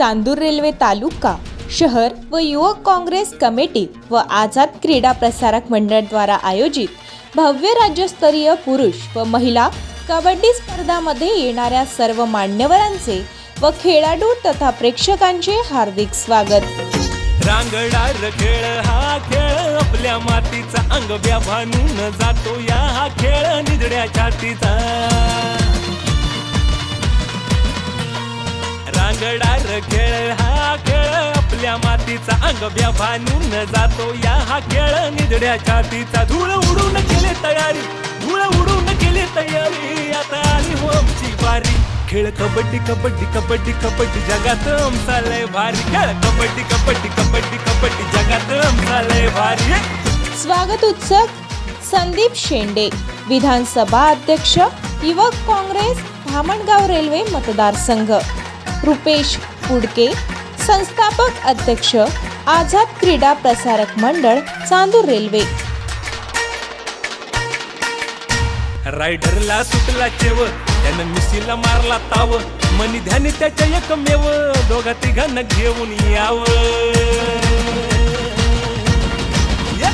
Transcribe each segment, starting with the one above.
Chandur railway तालुका शहर व युवक काँग्रेस कमिटी व आझाद क्रीडा प्रसारक मंडळद्वारा आयोजित भव्य राज्यस्तरीय पुरुष व महिला कबड्डी स्पर्धामध्ये येणाऱ्या सर्व मान्यवरांचे व खेळाडू तथा प्रेक्षकांचे हार्दिक स्वागत. रांगणार खेळ हा खेळ आपल्या मातीचा अंग व्याभानून जातो या हा खेळ निधड्या छातीचा. रांगडार खेळ हा खेळ आपल्या मातीचा अंग व्याभानून जातो. या हा खेळ निधड्या छातीचा. धूळ उडून केले तयारी धूळ उडून केले तयारी. आता आली हो आमची बारी खेळ कबड्डी कबड्डी कबड्डी कबड्डी जगात आमचा लय भारी. खेळ कबड्डी कबड्डी कबड्डी कबड्डी जगात आमचा लय भारी. स्वागत उत्सव संदीप शेंडे विधानसभा अध्यक्ष युवक काँग्रेस धामणगाव रेल्वे मतदारसंघ. रुपेश उडके संस्थापक अध्यक्ष आझाद क्रीडा प्रसारक मंडळ चांदूर रेल्वे रायडरला सुटला चेव त्यानं मिशीला मारला ताव मनी ध्यान त्याच्या एकमेव दोघा तिघांना घेऊन यावं या!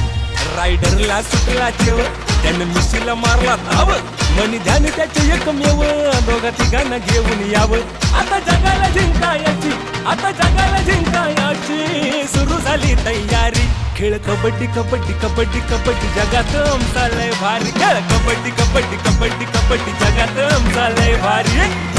रायडरला सुटला चेव त्यानं मिशीला मारला ताव मनी ध्यान त्याचे एकमेव. दोघा तिघांना घेऊन यावं. आता जगाला जिंकायची आता जगाला जिंकायची. सुरू झाली तयारी. खेळ कबड्डी कबड्डी कबड्डी कबड्डी जगात आमचा लय भारी. खेळ कबड्डी कबड्डी कबड्डी कबड्डी जगात आमचा लय भारी.